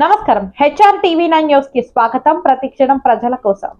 నమస్కారం. HR TV nine న్యూస్కి స్వాగతం. ప్రతిక్షణం ప్రజల కోసం.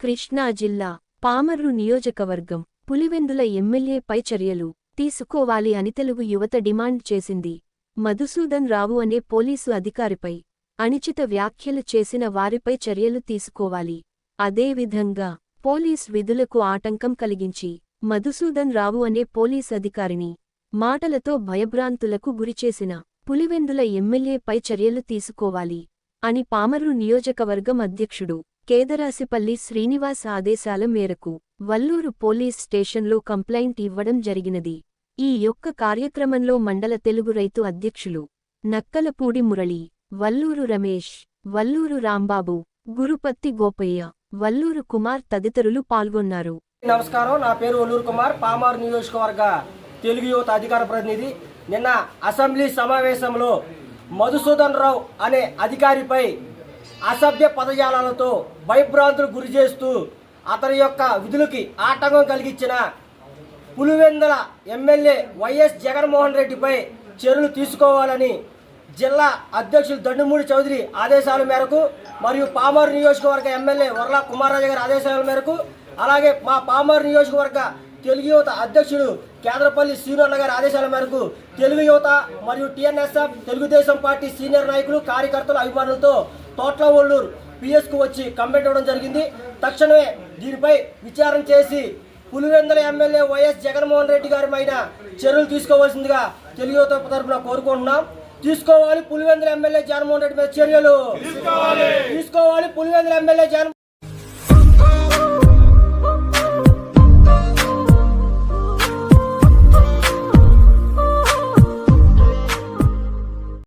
కృష్ణా జిల్లా పామర్రు నియోజకవర్గం పులివెందుల ఎమ్మెల్యేపై చర్యలు తీసుకోవాలి అని తెలుగు యువత డిమాండ్ చేసింది. మధుసూదన్ రావు అనే పోలీసు అధికారిపై అనిచిత వ్యాఖ్యలు చేసిన వారిపై చర్యలు తీసుకోవాలి. అదేవిధంగా పోలీస్ విధులకు ఆటంకం కలిగించి మధుసూదన్ రావు అనే పోలీస్ అధికారిని మాటలతో భయభ్రాంతులకు గురిచేసిన పులివెందుల ఎమ్మెల్యేపై చర్యలు తీసుకోవాలి అని పామరు నియోజకవర్గం అధ్యక్షుడు కేదరాసిపల్లి శ్రీనివాస్ ఆదేశాల మేరకు వల్లూరు పోలీస్ స్టేషన్లో కంప్లైంట్ ఇవ్వడం జరిగినది. ఈ యొక్క కార్యక్రమంలో మండల తెలుగు రైతు అధ్యక్షులు నక్కలపూడి మురళి వల్లూరు రమేష్ వల్లూరు రాంబాబు గురుపత్తి గోపయ్య వల్లూరు కుమార్ తదితరులు పాల్గొన్నారు. నమస్కారం. నా పేరు వల్లూరు కుమార్. పామారు నియోజకవర్గ తెలుగు యువత అధికార ప్రతినిధి. నిన్న అసెంబ్లీ సమావేశంలో మధుసూదన్ రావు అనే అధికారిపై అసభ్య పదజాలాలతో భయభ్రాంతులు గురి చేస్తూ అతని యొక్క విధులకి ఆటంకం కలిగించిన పులివెందల ఎమ్మెల్యే వైఎస్ జగన్మోహన్ రెడ్డిపై చర్యలు తీసుకోవాలని జిల్లా అధ్యక్షులు దండుమూడి చౌదరి ఆదేశాల మేరకు మరియు పామర్ నియోజకవర్గ ఎమ్మెల్యే వరలా కుమారరాజు గారి ఆదేశాల మేరకు అలాగే మా పామర్ నియోజకవర్గ తెలుగు యువత అధ్యక్షుడు కేంద్రపల్లి శ్రీనన్న గారి ఆదేశాల మేరకు తెలుగు యువత మరియు టీఎన్ఎస్ఎఫ్ తెలుగుదేశం పార్టీ సీనియర్ నాయకులు కార్యకర్తలు అభిమానులతో తోట్ల ఒల్లూరు పిఎస్కు వచ్చి కంప్లైంట్ ఇవ్వడం జరిగింది. తక్షణమే దీనిపై విచారణ చేసి Pulivendula MLA Y S Jaganmohan Reddy గారి పైన చర్యలు తీసుకోవాల్సిందిగా తెలుగు యువత తరఫున కోరుకుంటున్నాం. తీసుకోవాలి పులివెందుల ఎమ్మెల్యే జగన్మోహన్ రెడ్డి మీద చర్యలు. తీసుకోవాలి పులివెందుల ఎమ్మెల్యే జగన్